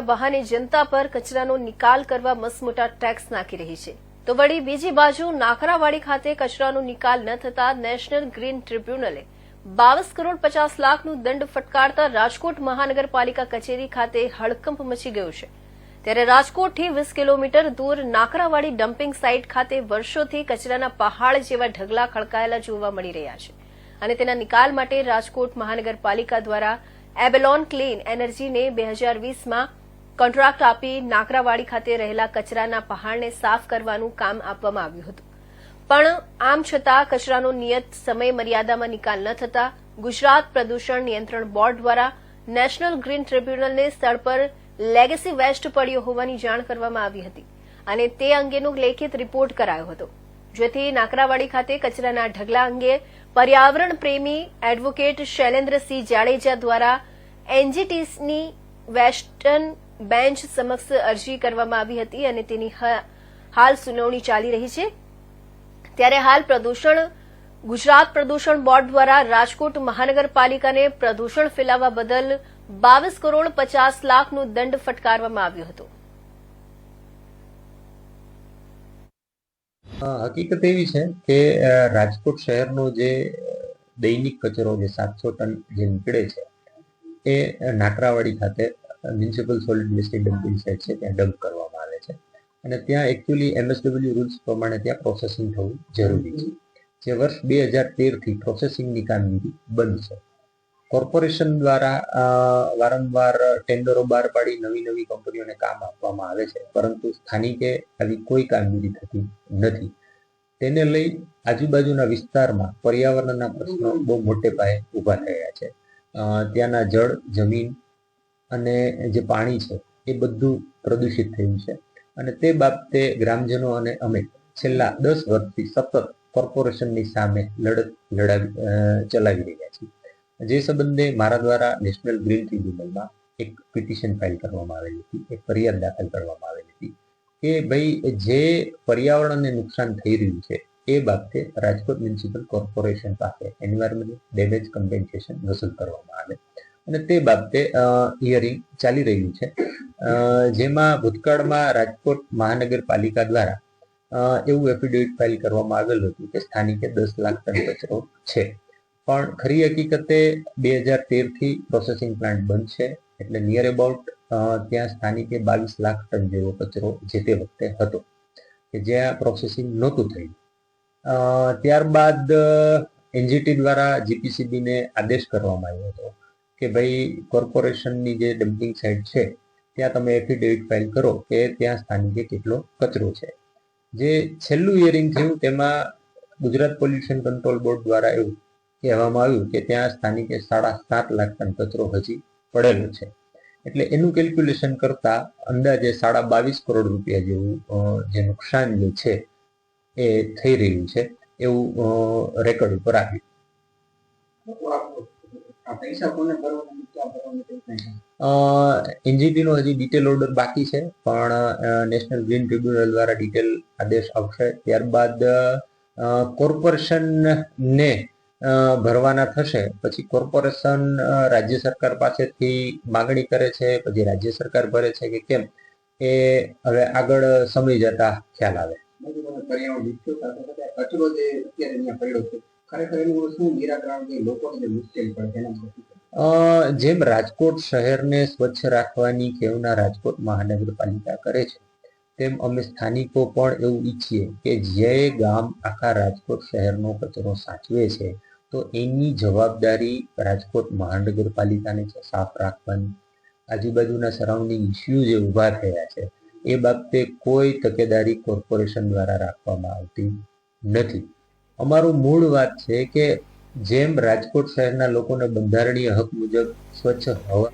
બહાને જનતા પર કચરાનો નિકાલ કરવા મસમોટા ટેક્સ નાખી રહી છે. તો વળી બીજી બાજુ નાકરાવાડી ખાતે કચરાનો નિકાલ ન થતા નેશનલ ગ્રીન ટ્રિબ્યુનલે બાવીસ કરોડ પચાસ લાખનું દંડ ફટકારતા રાજકોટ મહાનગરપાલિકા કચેરી ખાતે હડકંપ મચી ગયો છે. ત્યારે રાજકોટથી વીસ કિલોમીટર દૂર નાકરાવાડી ડમ્પિંગ સાઇટ ખાતે વર્ષોથી કચરાના પહાડ જેવા ઢગલા ખડકાયેલા જોવા મળી રહ્યા છે. અને તેના નિકાલ માટે રાજકોટ મહાનગરપાલિકા દ્વારા એબેલોન ક્લીન એનર્જીને બે હજાર વીસમાં કોન્ટ્રાક્ટ આપી નાકરાવાડી ખાતે રહેલા કચરાના પહાડને સાફ કરવાનું કામ આપવામાં આવ્યું હતું. પણ આમ છતાં કચરાનો નિયત સમય મર્યાદામાં નિકાલ ન થતા ગુજરાત પ્રદૂષણ નિયંત્રણ બોર્ડ દ્વારા નેશનલ ગ્રીન ટ્રિબ્યુનલને સ્થળ પર લેગેસી વેસ્ટ પડ્યો હોવાની જાણ કરવામાં આવી હતી અને તે અંગેનો લેખિત રિપોર્ટ કરાયો હતો. જેથી નાકરાવાડી ખાતે કચરાના ઢગલા અંગે પર્યાવરણ પ્રેમી એડવોકેટ શૈલેન્દ્રસિંહ જાડેજા દ્વારા એનજીટીની વેસ્ટર્ન બેન્ચ સમક્ષ અરજી કરવામાં આવી હતી અને તેની હાલ સુનાવણી ચાલી રહી છે. ત્યારે હાલ પ્રદૂષણ, ગુજરાત પ્રદૂષણ બોર્ડ દ્વારા રાજકોટ મહાનગરપાલિકાને પ્રદૂષણ ફેલાવવા બદલ બાવીસ કરોડ પચાસ લાખનો દંડ ફટકારવામાં આવ્યો હતો. હકીકત એવી છે કે રાજકોટ શહેરનો જે દૈનિક કચરો જે સાતસો ટન જે નીકળે છે, એ નાકરાવાડી ખાતે municipal solid waste dumping site છે, ત્યાં ડમ્પ કરવામાં આવે છે. અને ત્યાં એકચ્યુઅલી એમએસડબલ્યુ રૂલ્સ પ્રમાણે ત્યાં પ્રોસેસિંગ થવું જરૂરી છે. જે વર્ષ બે હજાર તેરથી પ્રોસેસિંગની કામગીરી બંધ છે. કોર્પોરેશન દ્વારા વારંવાર ટેન્ડરો બહાર પાડી નવી નવી કંપનીઓને કામ આપવામાં આવે છે, પરંતુ સ્થાનિકે આવી કોઈ કામગીરી થતી નથી. તેને લઈ આજુબાજુના વિસ્તારમાં પર્યાવરણના પ્રશ્નો બહુ મોટે પાયે ઊભા થયા છે. ત્યાંના જળ, જમીન અને જે પાણી છે, એ બધું પ્રદૂષિત થયું છે. અને તે બાબતે ગ્રામજનો અને અમે છેલ્લા દસ વર્ષથી સતત કોર્પોરેશનની સામે લડત લડાવી ચલાવી રહ્યા છીએ. જે સંબંધે મારા દ્વારા નેશનલ ગ્રીન ટ્રિબ્યુનલમાં એક પિટિશન ફાઇલ કરવામાં આવેલી હતી, એક ફરિયાદ દાખલ કરવામાં આવેલી હતી કે ભાઈ, જે પર્યાવરણને નુકસાન થઈ રહ્યું છે, એ બાબતે રાજકોટ મ્યુનિસિપલ કોર્પોરેશન પાસે એન્વાયરમેન્ટ ડેમેજ કમ્પેન્સેશન વસૂલ કરવામાં આવે. અને તે બાબતે હિયરિંગ ચાલી રહ્યું છે. જેમાં ભૂતકાળમાં રાજકોટ મહાનગરપાલિકા દ્વારા એવું એફિડેવિટ ફાઇલ કરવામાં આવેલું હતું કે સ્થાનિકે દસ લાખ ટન કચરો છે. પણ ખરી હકીકતે બે હજાર તેરથી પ્રોસેસિંગ પ્લાન્ટ બંધ છે. એટલે નિયર અબાઉટ ત્યાં સ્થાનિકે બાવીસ લાખ ટન જેવો કચરો જે તે વખતે હતો, કે જ્યાં પ્રોસેસિંગ નહોતું થયું. ત્યારબાદ, એનજીટી દ્વારા જીપીસીબીને આદેશ કરવામાં આવ્યો હતો. કે ભાઈ કોર્પોરેશનની જે ડમ્પિંગ સાઇટ છે, ત્યાં તમે એફિડેવિટ ફાઇલ કરો કે ત્યાં સ્થાનિકે કેટલો કચરો છે. જે છેલ્લું હિયરિંગ થયું, તેમાં ગુજરાત પોલ્યુશન કંટ્રોલ બોર્ડ દ્વારા એવું કહેવામાં આવ્યું કે ત્યાં સ્થાનિકે સાડા સાત લાખ ટન કચરો હજી પડેલો છે. એટલે એનું કેલ્ક્યુલેશન કરતા અંદાજે સાડા બાવીસ કરોડ રૂપિયા જેવું જે નુકસાન જે છે, એ થઈ રહ્યું છે, એવું રેકોર્ડ ઉપર આવ્યું. એનજીટી નો હજી ડિટેલ ઓર્ડર બાકી છે પણ નેશનલ ગ્રીન ટ્રિબ્યુનલ દ્વારા ડિટેલ આદેશ આવશે. ત્યારબાદ કોર્પોરેશનને ભરવાના થશે. પછી કોર્પોરેશન રાજ્ય સરકાર પાસેથી માગણી કરે છે પછી રાજ્ય સરકાર ભરે છે કે કેમ? એ હવે આગળ સમય જતા ખ્યાલ આવે. કચરો જે અત્યારે અહીંયા પડ્યો છે. ખરેખર લોકોને મુશ્કેલી પડે જેમ રાજકોટ શહેરને સ્વચ્છ રાખવાની કેવના રાજકોટ મહાનગરપાલિકા કરે છે, તેમ અમે સ્થાનિકો પણ એવું ઈચ્છીએ કે જે ગામ આખા રાજકોટ શહેરનો કચરો સાચવે છે, તો એની જવાબદારી રાજકોટ મહાનગરપાલિકાને સાફ રાખવાની. આજુબાજુના સરાઉન્ડિંગ ઇસ્યુ જે ઊભા થયા છે, એ બાબતે કોઈ તકેદારી કોર્પોરેશન દ્વારા રાખવામાં આવતી નથી. અમારું મૂળ વાત છે કે જેમ રાજકોટ શહેરના લોકોને બંધારણીય હક મુજબ સ્વચ્છ હવા